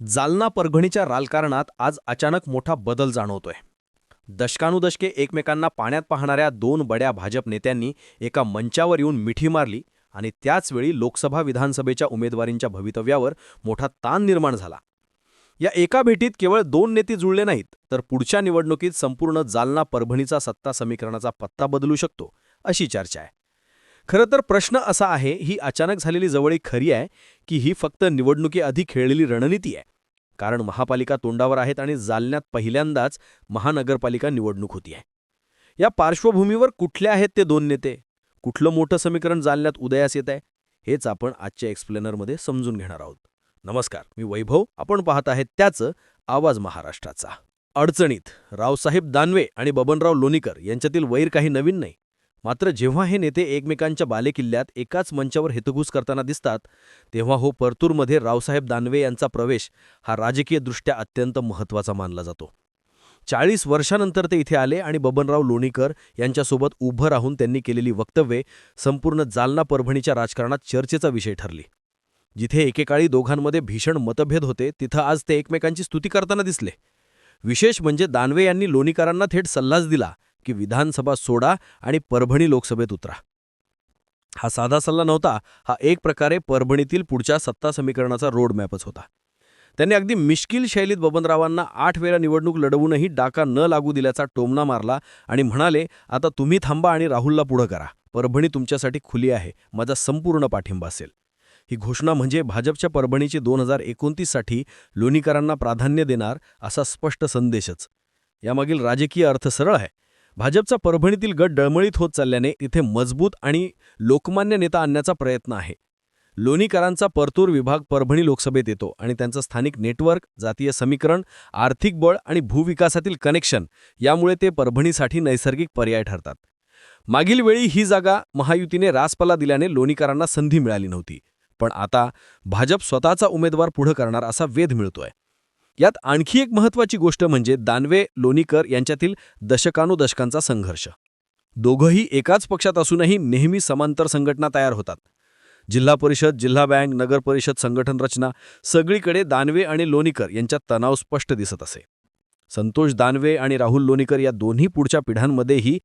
जालना परभणीच्या राजकारणात आज अचानक मोठा बदल जाणवतोय. दशकानुदशके एकमेकांना पाण्यात पाहणाऱ्या दोन बड्या भाजप नेत्यांनी एका मंचावर येऊन मिठी मारली आणि त्याचवेळी लोकसभा विधानसभेच्या उमेदवारींच्या भवितव्यावर मोठा ताण निर्माण झाला. या एका भेटीत केवळ दोन नेते जुळले नाहीत तर पुढच्या निवडणुकीत संपूर्ण जालना परभणीचा सत्ता समीकरणाचा पत्ता बदलू शकतो अशी चर्चा आहे. खरं तर प्रश्न असा आहे ही अचानक झालेली जवळी खरी आहे की ही फक्त निवडणुकीआधी खेळलेली रणनीती आहे. कारण महापालिका तोंडावर आहेत आणि जालन्यात पहिल्यांदाच महानगरपालिका निवडणूक होती आहे. या पार्श्वभूमीवर कुठले आहेत ते दोन नेते? कुठलं मोठं समीकरण जालन्यात उदयास येत आहे? हेच आपण आजच्या एक्सप्लेनरमध्ये समजून घेणार आहोत. नमस्कार मी वैभव आपण पाहत आहेत त्याचं आवाज महाराष्ट्राचा. अडचणीत रावसाहेब दानवे आणि बबनराव लोणीकर यांच्यातील वैर काही नवीन नाही. मात्र जेव्हा हे नेते एकमेकांच्या बालेकिल्ल्यात एकाच मंचावर हितगुज करताना दिसतात तेव्हा हो परतूरमध्ये रावसाहेब दानवे यांचा प्रवेश हा राजकीयदृष्ट्या अत्यंत महत्त्वाचा मानला जातो. चाळीस वर्षानंतर ते इथे आले आणि बबनराव लोणीकर यांच्यासोबत उभं राहून त्यांनी केलेली वक्तव्ये संपूर्ण जालना परभणीच्या राजकारणात चर्चेचा विषय ठरली. जिथे एकेकाळी दोघांमध्ये भीषण मतभेद होते तिथं आज ते एकमेकांची स्तुती करताना दिसले. विशेष म्हणजे दानवे यांनी लोणीकरांना थेट सल्लाच दिला की विधानसभा सोडा आणि परभणी लोकसभेत उतरा. हा साधा सल्ला नव्हता हा एक प्रकारे परभणीतील पुढच्या सत्ता समीकरणाचा रोडमॅपच होता. त्यांनी अगदी मिश्किल शैलीत बबनरावांना आठ वेळा निवडणूक लढवूनही डाका न लागू दिल्याचा टोमना मारला आणि म्हणाले आता तुम्ही थांबा आणि राहुलला पुढं करा. परभणी तुमच्यासाठी खुली आहे. माझा संपूर्ण पाठिंबा असेल. ही घोषणा म्हणजे भाजपच्या परभणीची दोन हजार एकोणतीससाठी लोणीकरांना प्राधान्य देणार असा स्पष्ट संदेशच. यामागील राजकीय अर्थ सरळ आहे. भाजपचा परभणीतील गट डळमळीत होत चालल्याने तिथे मजबूत आणि लोकमान्य नेता आणण्याचा प्रयत्न आहे. लोणीकरांचा परतूर विभाग परभणी लोकसभेत येतो आणि त्यांचं स्थानिक नेटवर्क जातीय समीकरण आर्थिक बळ आणि भूविकासातील कनेक्शन यामुळे ते परभणीसाठी नैसर्गिक पर्याय ठरतात. मागील वेळी ही जागा महायुतीने रासपला दिल्याने लोणीकरांना संधी मिळाली नव्हती. पण आता भाजप स्वतःचा उमेदवार पुढं करणार असा वेध मिळतोय. यात आणखी एक महत्त्वाची गोष्ट म्हणजे दानवे लोणीकर यांच्यातील दशकानुदशकांचा संघर्ष. दोघंही एकाच पक्षात असूनही नेहमी समांतर संघटना तयार होतात. जिल्हा परिषद जिल्हा बँक नगर परिषद संघटन रचना सगळीकडे दानवे आणि लोणीकर यांच्यात तणाव स्पष्ट दिसत असे. संतोष दानवे आणि राहुल लोणीकर या दोन्ही पुढच्या पिढ्यांमध्येही